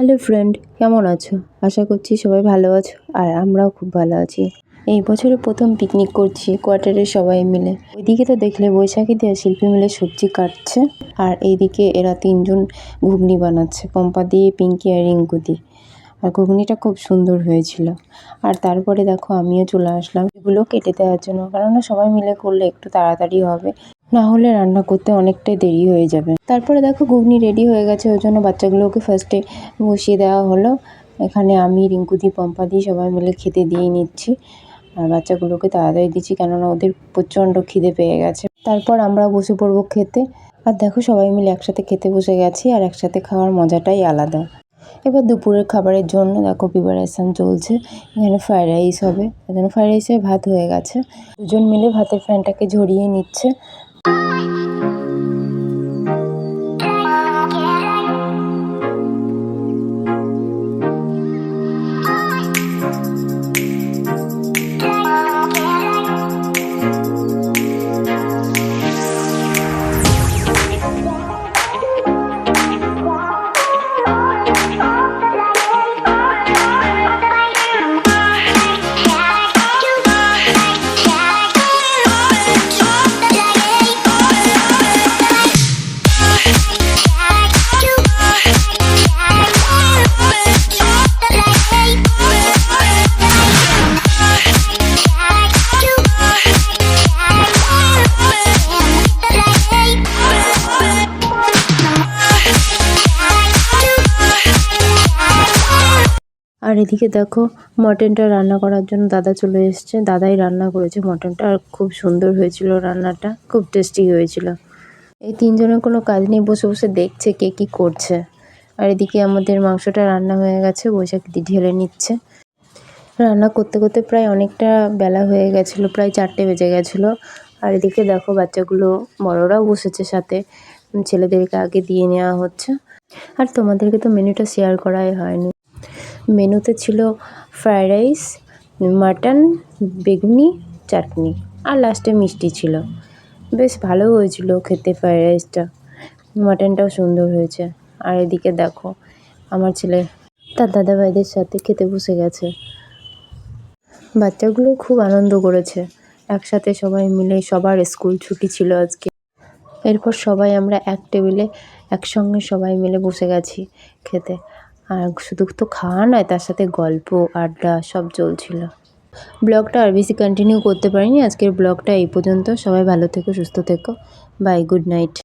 Hello friend, কেমন আছো? আশা করছি সবাই ভালো আছো আর আমরাও খুব ভালো আছি। এই বছরে প্রথম পিকনিক করছি কোয়ার্টারের সবাই মিলে। ওইদিকে তো দেখলে বৈশাখী দিয়ে শিল্পী মিলে সবজি কাটছে আর এইদিকে এরা তিনজন ঘুগনি বানাচ্ছে, পম্পা দিয়ে পিঙ্কি আর রিঙ্কু দিয়ে আর ঘুগনিটা খুব সুন্দর হয়েছিল। আর তারপরে দেখো আমিও চলে আসলাম। এগুলো কেটে দেওয়ার জন্য, কেননা সবাই মিলে করলে একটু তাড়াতাড়ি হবে। না হলে রান্না করতে অনেকটাই দেরি হয়ে যাবে। তারপরে দেখো ঘুগনি রেডি হয়ে গেছে, ওই জন্য বাচ্চাগুলোকে ফার্স্টে বসিয়ে দেওয়া হলো। এখানে আমি রিঙ্কুদি পম্পাদি সবাই মিলে খেতে দিয়ে নিচ্ছি। আর বাচ্চাগুলোকে তাড়াতাড়ি দিচ্ছি কেননা ওদের প্রচণ্ড খিদে পেয়ে গেছে। তারপর আমরা বসে পড়ব খেতে। আর দেখো সবাই মিলে একসাথে খেতে বসে গেছি আর একসাথে খাওয়ার মজাটাই আলাদা। এবার দুপুরের খাবারের জন্য দেখো প্রিপারেশান চলছে। এখানে ফ্রাইড রাইস হবে। এখানে ফ্রাইড রাইসের ভাত হয়ে গেছে। দুজন মিলে ভাতের ফ্যানটাকে ঝরিয়ে নিচ্ছে। আর এদিকে দেখো, মটনটা রান্না করার জন্য দাদা চলে এসছে। দাদাই রান্না করেছে মটনটা আর খুব সুন্দর হয়েছিল রান্নাটা, খুব টেস্টি হয়েছিল। এই তিনজনের কোনো কাজ নেই, বসে বসে দেখছে কে কী করছে। আর এদিকে আমাদের মাংসটা রান্না হয়ে গেছে, বৈশাখ বৈশাখী ঢেলে নিচ্ছে। রান্না করতে করতে প্রায় অনেকটা বেলা হয়ে গেছিল, প্রায় চারটে বেজে গেছিল। আর এদিকে দেখো, বাচ্চাগুলো, বড়রাও বসেছে সাথে। ছেলেদেরকে আগে দিয়ে নেওয়া হচ্ছে। আর তোমাদেরকে তো মেনুটা শেয়ার করাই হয়নি। মেনুতে ছিল ফ্রায়েড রাইস, মাটন, বেগুনি, চাটনি আর লাস্টে মিষ্টি ছিল। বেশ ভালো হয়েছিল খেতে ফ্রায়েড রাইসটা। মাটনটাও সুন্দর হয়েছে। আর এদিকে দেখো, আমার ছেলে তার দাদা ভাইদের সাথে খেতে বসে গেছে। বাচ্চাগুলো খুব আনন্দ করেছে। একসাথে সবাই মিলে সবার স্কুল ছুটি ছিল আজকে। এরপর সবাই আমরা এক টেবিলে একসঙ্গে সবাই মিলে বসে গেছি খেতে। আর শুধু তো খাওয়া নয়, তার সাথে গল্প, আড্ডা সব চলছিল। ব্লগটা আর বেশি কন্টিনিউ করতে পারিনি। আজকের ব্লগটা এই পর্যন্ত। সবাই ভালো থেকো, সুস্থ থেকো। Bye good night